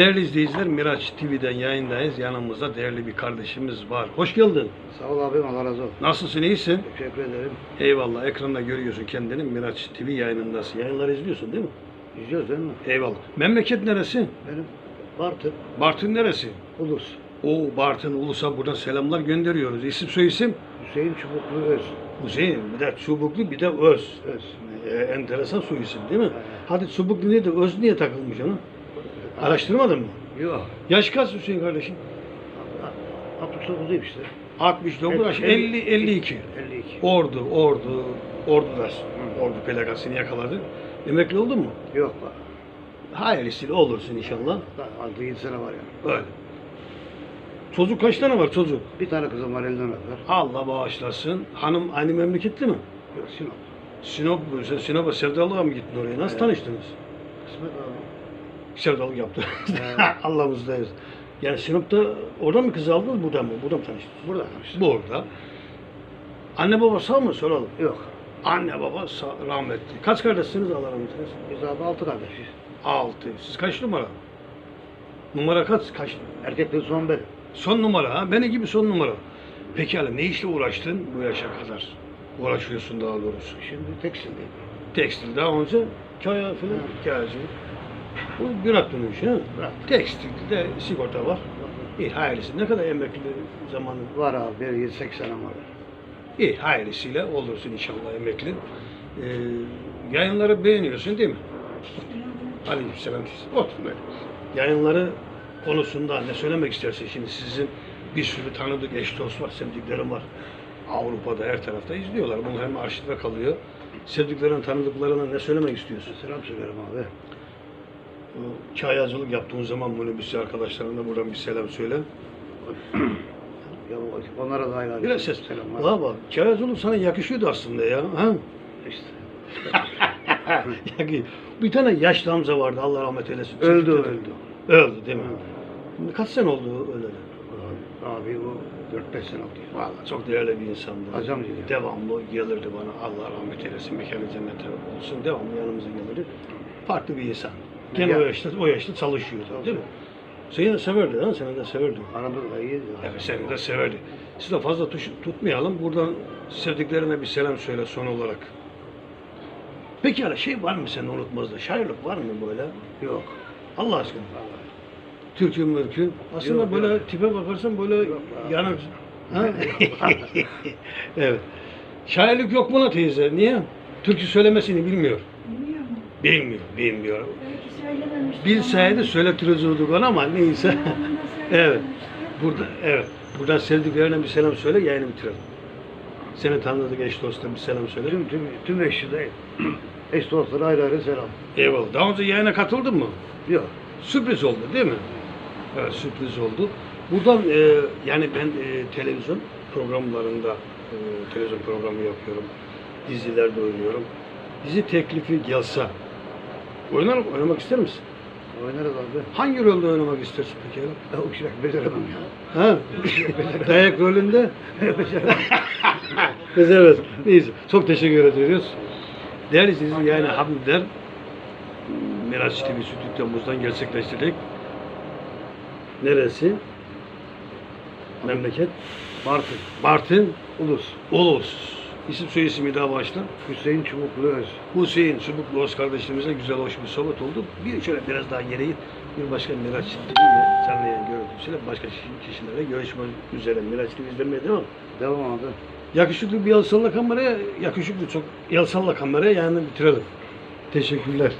Değerli izleyiciler Miraç TV'den yayındayız. Yanımızda değerli bir kardeşimiz var. Hoş geldin. Sağ ol abim Allah razı olsun. Nasılsın? iyisin? Teşekkür ederim. Eyvallah. Ekranda görüyorsun kendini. Miraç TV yayınındasın. Yayınları izliyorsun değil mi? İzliyoruz değil mi? Eyvallah. Memleket neresi? Benim Bartın, Bartın neresi? Ulus, O Bartın Ulus'a buradan selamlar gönderiyoruz. İsim soyisim? Hüseyin Çubuklu Öz. Hüseyin. Bir de Çubuklu bir de Öz. Öz. Ee, enteresan soyisim değil mi? Evet. Hadi Çubuklu niye de Öz niye takılmış ona? Araştırmadın mı? Yok. Yaş kaç Hüseyin kardeşim? 69'uyum işte. 69 yaş, Evet, 50 52. 52. Ordu, ordu, ordudaş. Ordu pelakasını yakaladın. Emekli oldun mu? Yok bak. Hayırlısıyla olursun inşallah. Daha 6-7 sene var ya. Öyle. Çocuk kaç tane var çocuk? Bir tane kızım var elden öper. Allah bağışlasın. Hanım aynı memleketli mi? Yok Sinop. Sinop, sen Sinop'a sevdalığa mı gittin oraya? Nasıl Evet. tanıştınız? Kısmet abi. Sevdalık yaptı. Evet. Allah muzdayız. Yani Sinop'ta orada mı kız aldınız, burada mı? Burada mı tanıştınız? Burada tanıştık. Burada. Anne baba sağ mı? Soralım. Yok. Anne baba sağ, rahmetli. Kaç kardeşsiniz Allah rahmet eylesin? Biz abi 6 kardeşiz. Altı. Siz kaç numara? Numara kaç? Kaç? Erkeklerin son ben. Son numara ha? Beni gibi son numara. Pekala ne işle uğraştın bu yaşa kadar? Uğraşıyorsun daha doğrusu. Şimdi tekstildeyim. Tekstil daha önce kaya falan Hı. Bu o işi ha? Bırak. Tekstilde sigorta var. İyi hayırlısı. Ne kadar emekli zamanı? Var abi. Bir 7-8 senem var. İyi hayırlısıyla olursun inşallah emekli. Ee, yayınları beğeniyorsun değil mi? Aleykümselam. Otur böyle. Yayınları konusunda ne söylemek istersin? Şimdi sizin bir sürü tanıdık eş dost var, sevdiklerim var. Avrupa'da her tarafta izliyorlar. Bunlar hem arşivde kalıyor. Sevdiklerin, tanıdıklarına ne söylemek istiyorsun? Selam söylerim abi. Bu Kayacılık yaptığın zaman minibüsçü arkadaşlarına buradan bir selam söyle. Ya onlara da ayrı Biraz ses. Selamlar. Valla bak, Kayacılık sana yakışıyordu aslında ya. Ha? İşte. Bir tane yaşlı amca vardı Allah rahmet eylesin. Öldü öldü. Öldü değil mi? Şimdi kaç sene oldu öleli? Abi o 4-5 sene oldu. Valla çok değerli bir insandı. Acamcıydı. Devamlı gelirdi bana Allah rahmet eylesin mekanı cennete olsun. Devamlı yanımıza gelirdi. Farklı bir insan. Gene o yaşta, o yaşta çalışıyordu değil mi? Seni de severdi ha, seni de severdi. Aramızda da iyiydi. Evet seni de severdi. Siz de fazla tuş- tutmayalım. Buradan sevdiklerine bir selam söyle son olarak. Peki hala şey var mı senin unutmazda? Şairlik var mı böyle? Yok. Allah aşkına. Türkü mürkü. Aslında Yok, böyle yok. tipe bakarsan böyle Yok, abi. yanık. Ha? evet. Şairlik yok buna teyze. Niye? Türkü söylemesini bilmiyor. Bilmiyor mu? Bilmiyor, bilmiyor. Belki söylememiştir. Bilseydi söyletiriyorduk ona ama neyse. Evet. Burada, evet. Buradan sevdiklerine bir selam söyle, yayını bitirelim. Seni tanıdık eş dostuna bir selam söyle. Tüm, tüm, tüm eşi de eş dostlara ayrı ayrı selam. Eyvallah. Daha önce yayına katıldın mı? Yok. Sürpriz oldu değil mi? Evet sürpriz oldu. Buradan e, yani ben e, televizyon programlarında e, televizyon programı yapıyorum. Dizilerde oynuyorum. Dizi teklifi gelse oynar, oynamak ister misin? Oynarız abi. Hangi rolde oynamak istersin peki? Ya o işi beceremem ya. Ha? Dayak rolünde? evet. Neyse. Çok teşekkür ediyoruz. Değerli izleyiciler yani Habibler Miraç TV stüdyomuzdan gerçekleştirdik. Neresi? Memleket? Bartın, Bartın, Ulus, Ulus. İsim soy ismi daha başla. Hüseyin Çubuklu Öz. Hüseyin Çubuklu Oğuz kardeşimize güzel hoş bir sohbet oldu. Bir şöyle biraz daha geri git. Bir başka Miraç TV ile canlı yayın görüntüsüyle başka kişilerle görüşmek üzere. Miraç TV izlemeye devam. Devam abi. Yakışıklı bir el salla kameraya, yakışıklı çok el salla kameraya yani bitirelim. Teşekkürler.